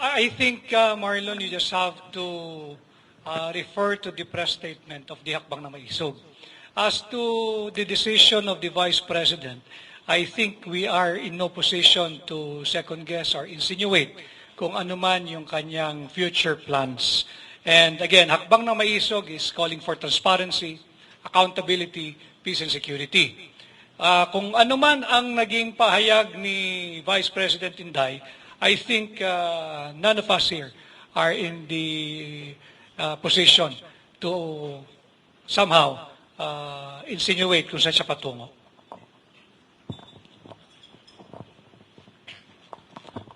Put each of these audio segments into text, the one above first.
I think, uh, Marlon, you just have to uh, refer to the press statement of the Hakbang na Maisog. As to the decision of the Vice President, I think we are in no position to second guess or insinuate kung ano man yung kanyang future plans. And again, Hakbang na Maisog is calling for transparency, accountability, peace and security. Ah, kung ano man ang naging pahayag ni Vice President Inday, I think ah, none of us here are in the ah, position to somehow ah, insinuate kung saan siya patungo.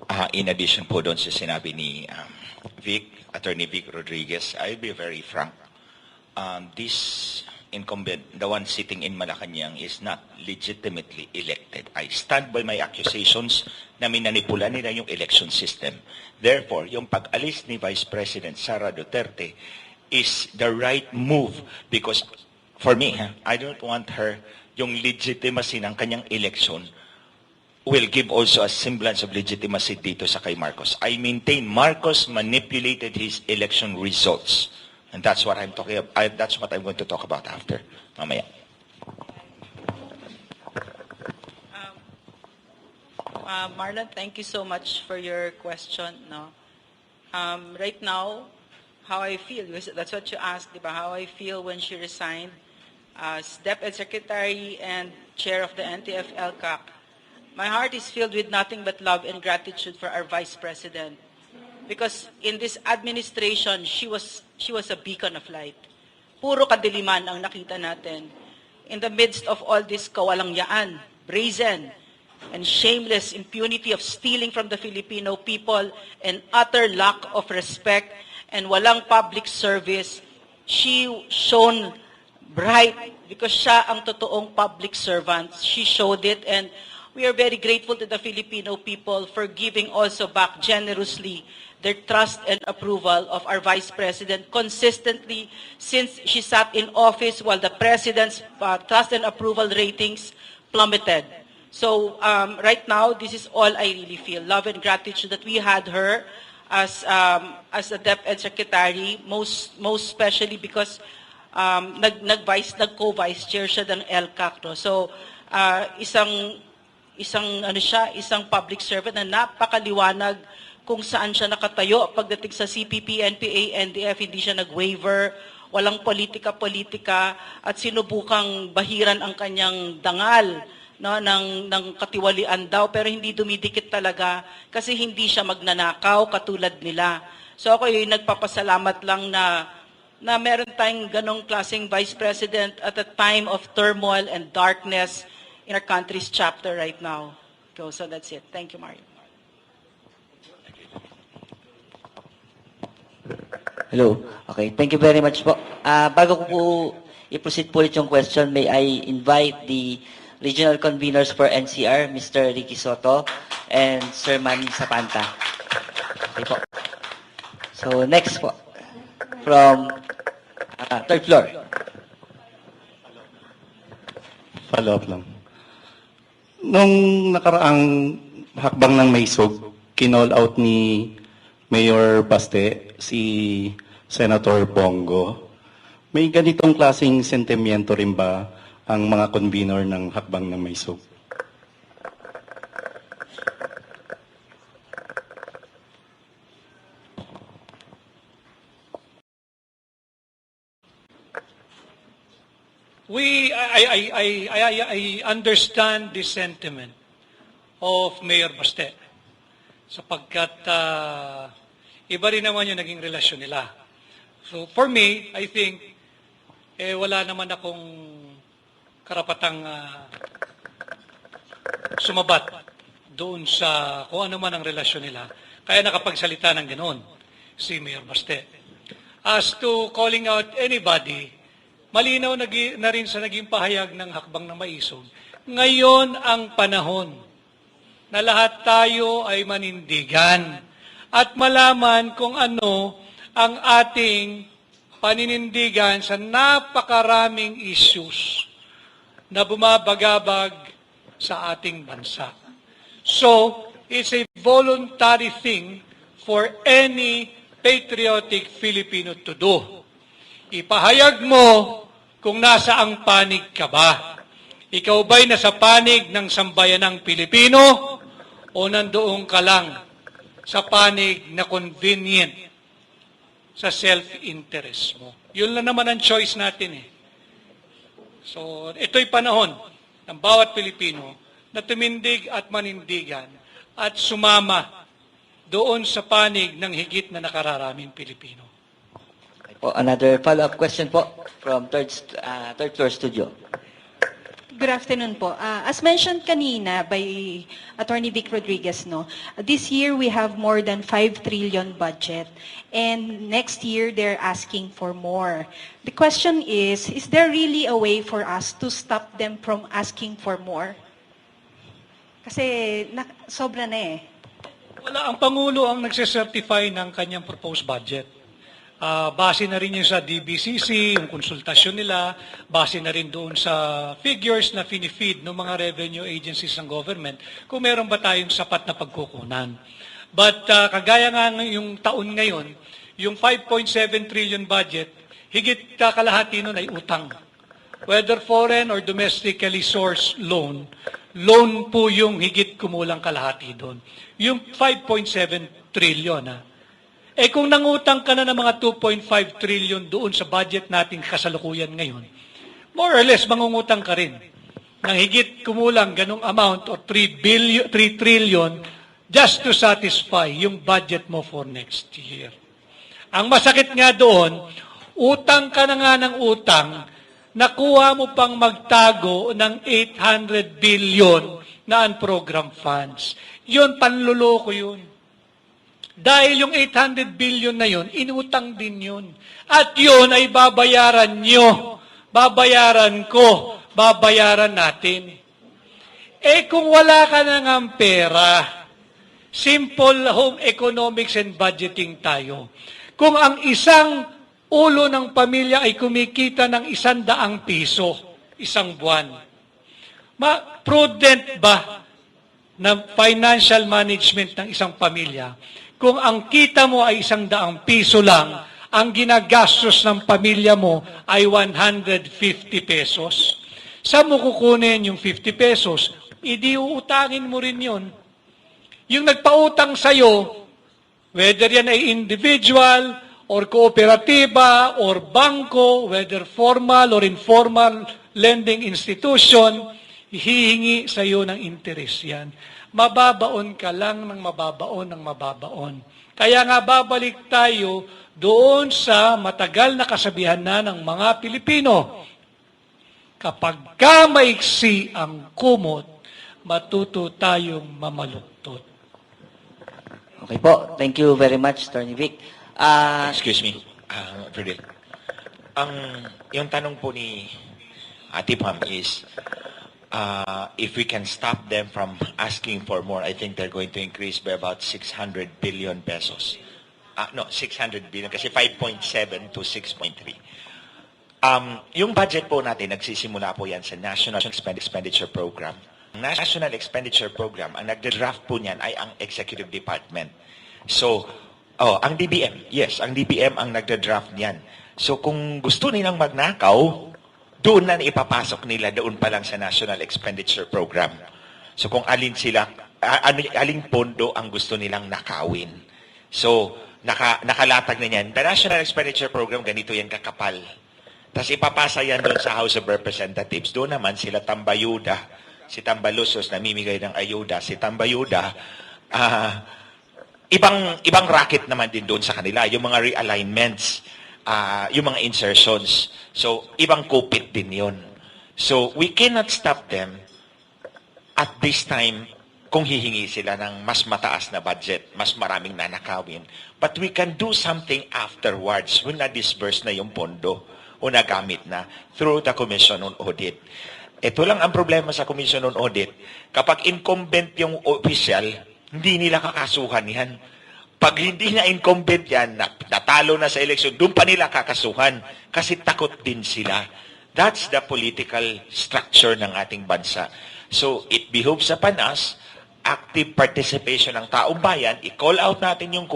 Ah, in addition po doon sa sinabi ni um, Vic, Attorney Vic Rodriguez, I'll be very frank. Um, this incumbent, the one sitting in Malacanang, is not legitimately elected. I stand by my accusations na minanipula nila yung election system. Therefore, yung pag-alis ni Vice President Sara Duterte is the right move because for me, I don't want her yung legitimacy ng kanyang election will give also a semblance of legitimacy dito sa kay Marcos. I maintain Marcos manipulated his election results. And that's what I'm talking about. I, that's what I'm going to talk about after. Mamaya. Uh, Marlon, thank you so much for your question. No, um, right now, how I feel, that's what you asked, diba? How I feel when she resigned as Deputy Secretary and Chair of the NTF-LCAC. My heart is filled with nothing but love and gratitude for our Vice President, because in this administration, she was she was a beacon of light. Puro kadiliman ang nakita natin. In the midst of all this kawalangyaan, brazen, and shameless impunity of stealing from the Filipino people and utter lack of respect and walang public service, she shone bright because siya ang totoong public servant. She showed it and we are very grateful to the Filipino people for giving also back generously their trust and approval of our Vice President consistently since she sat in office while the President's uh, trust and approval ratings plummeted. So um, right now, this is all I really feel. Love and gratitude that we had her as um, as a DepEd Secretary, most most especially because um, nag nag-vice nag co-vice chair siya ng LCAC no. So uh, isang isang ano siya, isang public servant na napakaliwanag kung saan siya nakatayo pagdating sa CPP, NPA, NDF, hindi siya nag-waiver, walang politika-politika at sinubukang bahiran ang kanyang dangal no, ng, ng katiwalian daw pero hindi dumidikit talaga kasi hindi siya magnanakaw katulad nila. So ako ay nagpapasalamat lang na na meron tayong ganong klaseng Vice President at a time of turmoil and darkness in our country's chapter right now. So, so that's it. Thank you, Mario. Hello. Okay, thank you very much po. Ah, bago ko po i-proceed po ulit yung question, may I invite the regional conveners for NCR, Mr. Ricky Soto and Sir Manny Sapanta. Okay po. So next po, from ah, third floor. Follow up lang. Nung nakaraang hakbang ng Maysog, kinall out ni Mayor Baste si Senator Bongo. May ganitong klaseng sentimiento rin ba ang mga convener ng hakbang ng Maysog? We, I, I, I, I, I, understand the sentiment of Mayor Baste sapagkat ah, iba rin naman yung naging relasyon nila. So for me, I think, eh, wala naman akong karapatang ah, sumabat doon sa kung ano man ang relasyon nila. Kaya nakapagsalita ng ganoon si Mayor Baste. As to calling out anybody, malinaw na, rin sa naging pahayag ng hakbang na maisog. Ngayon ang panahon na lahat tayo ay manindigan at malaman kung ano ang ating paninindigan sa napakaraming issues na bumabagabag sa ating bansa. So, it's a voluntary thing for any patriotic Filipino to do. Ipahayag mo kung nasa ang panig ka ba. Ikaw ba'y nasa panig ng sambayanang Pilipino o nandoon ka lang sa panig na convenient sa self-interest mo? Yun lang naman ang choice natin eh. So, ito'y panahon ng bawat Pilipino na tumindig at manindigan at sumama doon sa panig ng higit na nakararaming Pilipino. Po, another follow-up question po from third, st- uh, third floor studio. Good afternoon po. Uh, as mentioned kanina by Attorney Vic Rodriguez, no, this year we have more than 5 trillion budget and next year they're asking for more. The question is, is there really a way for us to stop them from asking for more? Kasi na, sobra na eh. Wala, ang Pangulo ang nagsisertify ng kanyang proposed budget. Ah, base na rin yun sa DBCC, yung konsultasyon nila, base na rin doon sa figures na finifeed ng mga revenue agencies ng government kung meron ba tayong sapat na pagkukunan. But ah, kagaya nga ng- yung taon ngayon, yung 5.7 trillion budget, higit ka kalahati nun ay utang. Whether foreign or domestically sourced loan, loan po yung higit kumulang kalahati doon. Yung 5.7 trillion, ha? Eh kung nangutang ka na ng mga 2.5 trillion doon sa budget nating kasalukuyan ngayon, more or less mangungutang ka rin ng higit kumulang ganong amount or 3 billion 3 trillion just to satisfy yung budget mo for next year. Ang masakit nga doon, utang ka na nga ng utang, nakuha mo pang magtago ng 800 billion na unprogram funds. Yun, panluloko yun. Dahil yung 800 billion na yun, inutang din yun. At yun ay babayaran nyo, babayaran ko, babayaran natin. Eh kung wala ka na ng pera, simple home economics and budgeting tayo. Kung ang isang ulo ng pamilya ay kumikita ng isang daang piso, isang buwan, ma prudent ba na financial management ng isang pamilya kung ang kita mo ay isang daang piso lang, ang ginagastos ng pamilya mo ay 150 pesos. Saan mo kukunin yung 50 pesos? Idi uutangin mo rin yun. Yung nagpautang sa'yo, whether yan ay individual, or kooperatiba, or bangko, whether formal or informal lending institution, hihingi sa iyo ng interest yan. Mababaon ka lang ng mababaon ng mababaon. Kaya nga babalik tayo doon sa matagal na kasabihan na ng mga Pilipino. Kapag ka maiksi ang kumot, matuto tayong mamaluktot. Okay po, thank you very much, Attorney Vic. Uh, Excuse me, uh, Fredel. Ang, yung tanong po ni Ate Pam is, uh, if we can stop them from asking for more, I think they're going to increase by about 600 billion pesos. Uh, no, 600 billion kasi 5.7 to 6.3. Um, yung budget po natin, nagsisimula po yan sa National Expend- Expenditure Program. National Expenditure Program, ang nagde-draft po niyan ay ang Executive Department. So, oh, ang DBM, yes, ang DBM ang nagde-draft niyan. So, kung gusto nilang magnakaw, doon na ipapasok nila doon pa lang sa National Expenditure Program. So, kung alin sila, ano, aling pondo ang gusto nilang nakawin. So, naka, nakalatag na yan. The National Expenditure Program, ganito yan kakapal. Tapos ipapasa yan doon sa House of Representatives. Doon naman sila Tambayuda, si Tambalusos namimigay ng ayuda, si Tambayuda, ah, ibang ibang racket naman din doon sa kanila, yung mga realignments, ah, yung mga insertions. So, ibang kupit din yun. So, we cannot stop them at this time kung hihingi sila ng mas mataas na budget, mas maraming nanakawin. But we can do something afterwards when na-disburse na yung pondo o nagamit na through the Commission on Audit. Ito lang ang problema sa Commission on Audit. Kapag incumbent yung official, hindi nila kakasuhan yan. Pag hindi na incumbent yan, na- natalo na sa election, doon pa nila kakasuhan kasi takot din sila. That's the political structure ng ating bansa. So, it behooves upon us, active participation ng taong bayan, i-call out natin yung